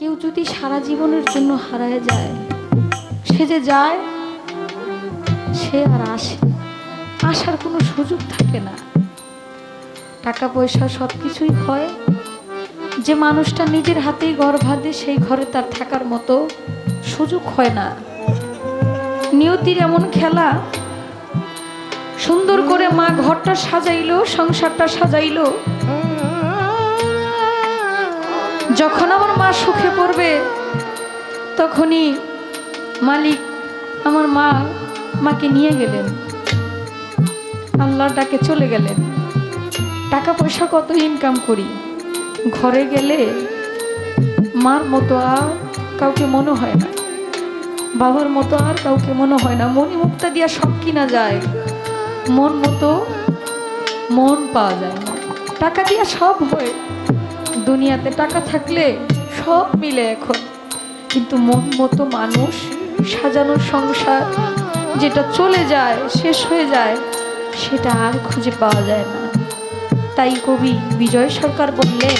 যদি সারা জীবনের জন্য হারায় যায়, সে যে যায়, সে আর আসে, আসার কোনো সুযোগ থাকে না। টাকা পয়সা সব কিছুই হয়। যে মানুষটা নিজের হাতেই ঘর ভাঁধে সেই ঘরে তার থাকার মতো সুযোগ হয় না। নিয়তির এমন খেলা, সুন্দর করে মা ঘরটা সাজাইলো, সংসারটা সাজাইলো যখন আমার মা সুখে পড়বে, তখনই মালিক আমার মা, মাকে নিয়ে গেলেন। আল্লাহর ডাকে চলে গেলেন। টাকা পয়সা কত ইনকাম করি? ঘরে গেলে মার মতো আর কাউকে মনে হয় না। বাবার মতো আর কাউকে মনে হয় না। মনি মুক্তা দিয়া সব কিনা যায়। মন মতো মন পাওয়া যায় না। টাকা দিয়া সব হয়। দুনিয়াতে টাকা থাকলে সব মিলে এখন। কিন্তু মন মতো মানুষ, সাজানো সংসার, যেটা চলে যায়, শেষ হয়ে যায়, সেটা আর খুঁজে পাওয়া যায় না। তাই কবি বিজয় সরকার বললেন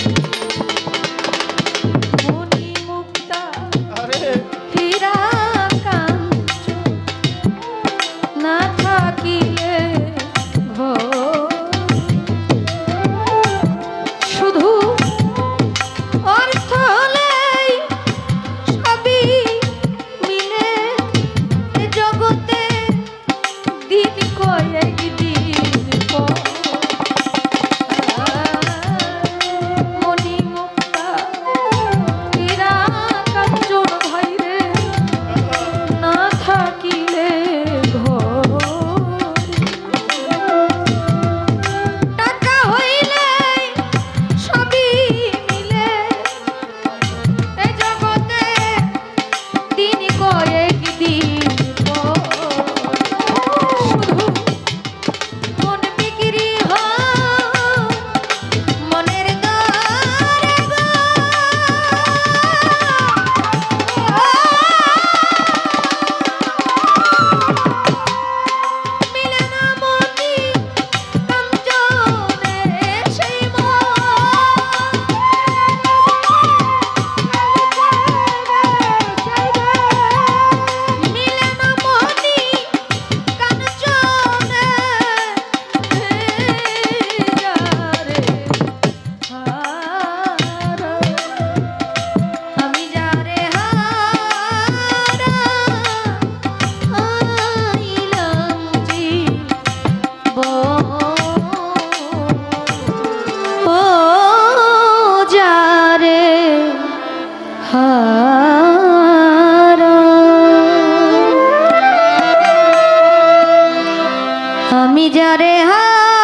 আমি যারে হারা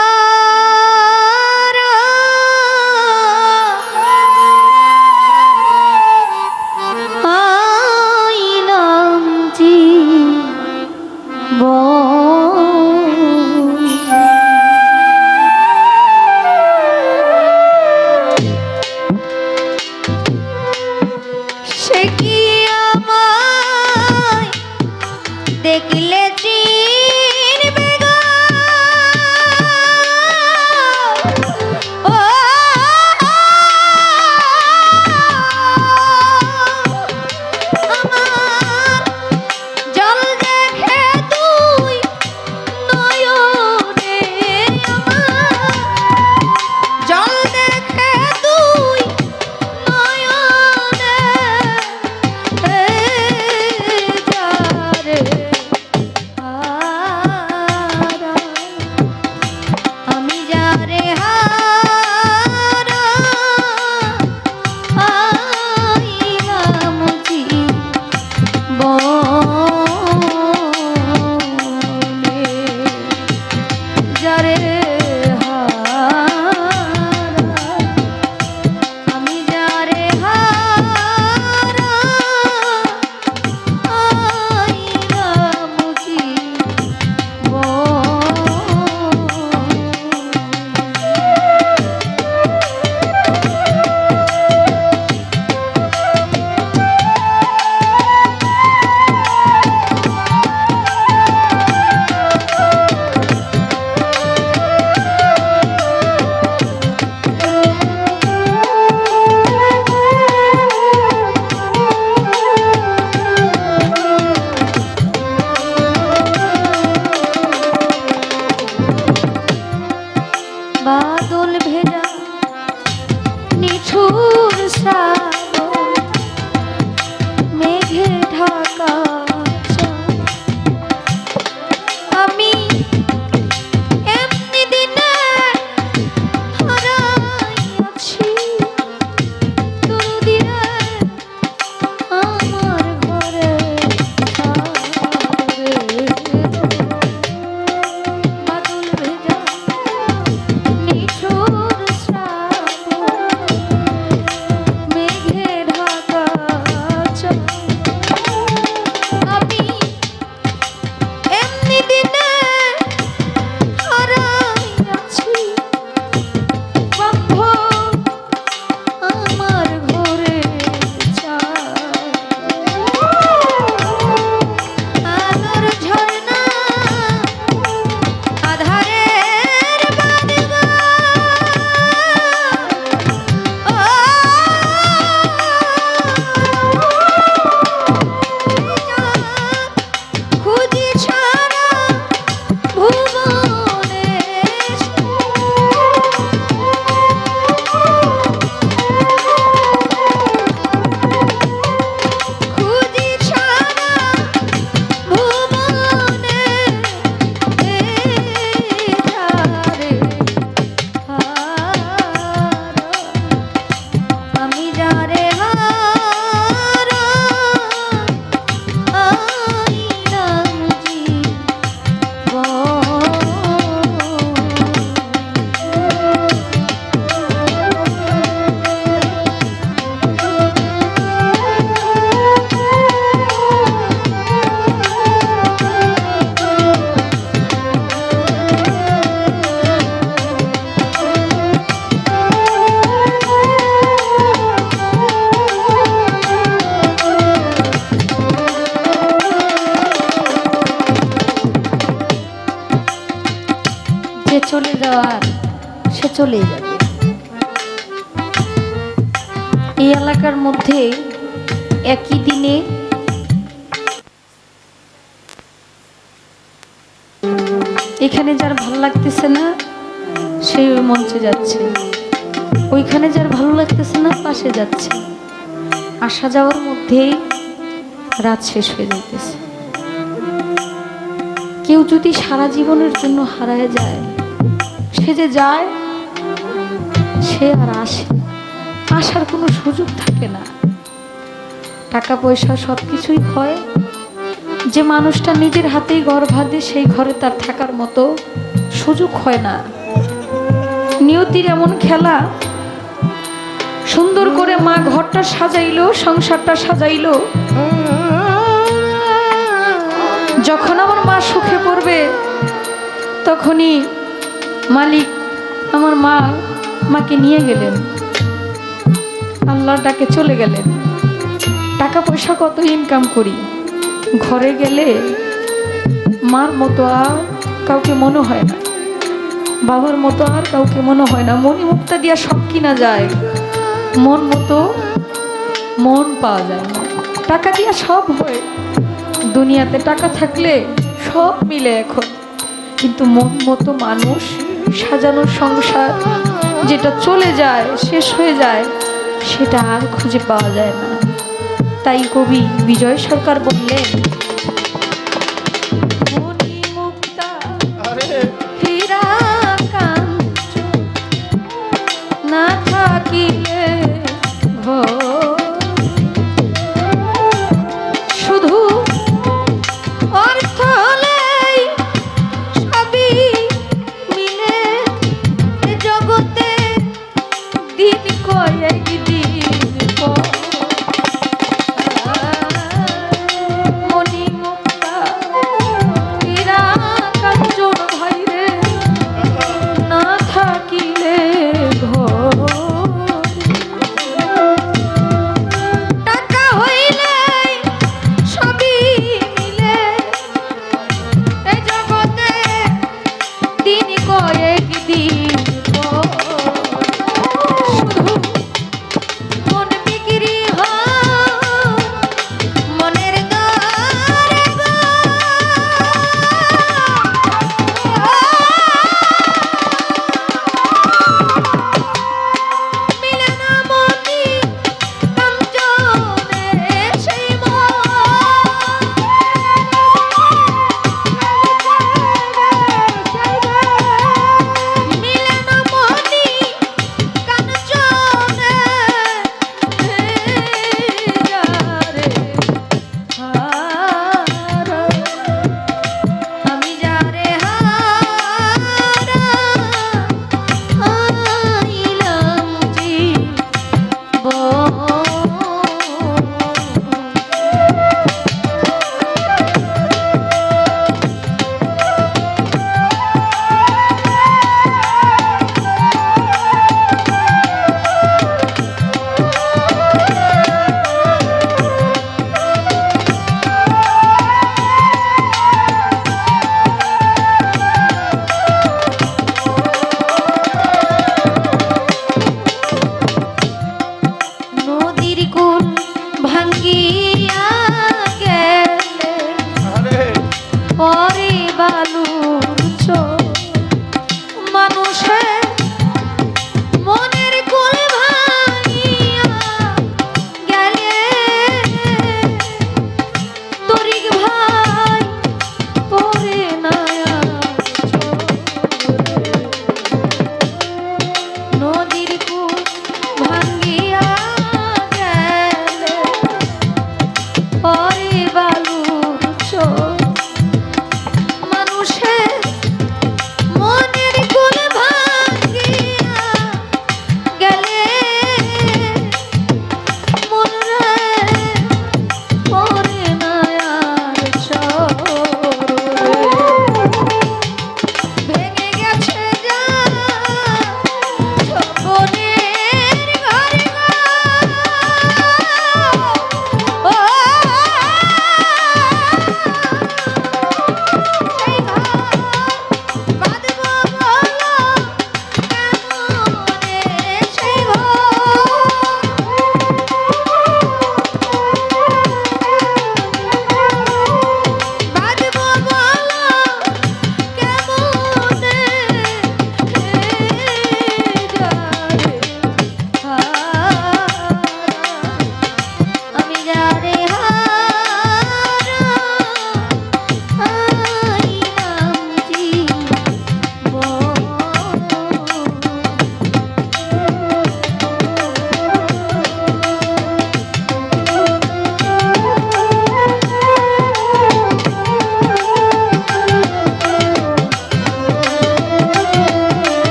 নিঠুর যে চলে যাওয়ার, সে চলেই যাবে। এই এলাকার মধ্যে একই দিনে এখানে যার ভালো লাগতেছে না সে ওই মঞ্চে যাচ্ছে। ওইখানে যার ভালো লাগতেছে না, পাশে যাচ্ছে। আসা যাওয়ার মধ্যেই রাত শেষ হয়ে যাইতেছে। কেউ যদি সারা জীবনের জন্য হারায় যায় সে যে যায়, সে আর আসে আসার কোনো সুযোগ থাকে না। টাকা পয়সা সব কিছুই হয়। যে মানুষটা নিজের হাতেই ঘর ভাঁধে সেই ঘরে তার থাকার মতো সুযোগ হয় না। নিয়তির এমন খেলা, সুন্দর করে মা ঘরটা সাজাইলো, সংসারটা সাজাইলো। যখন আমার মা সুখে পড়বে, তখনই মালিক, আমার মা মাকে নিয়ে গেলেন। আল্লাহর ডাকে চলে গেলেন। টাকা পয়সা কত ইনকাম করি? ঘরে গেলে মার মতো আর কাউকে মনে হয় না। বাবার মতো আর কাউকে মনে হয় না। মনি মুক্তা দিয়া সব কিনা যায়। মন মতো মন পাওয়া যায় না। টাকা দিয়া সব হয়। দুনিয়াতে টাকা থাকলে সব মিলে এখন। কিন্তু মন মতো মানুষ সাজানো সংসার। যেটা চলে যায়, শেষ হয়ে যায়, সেটা আর খুঁজে পাওয়া যায় না। তাই কবি বিজয় সরকার বললেন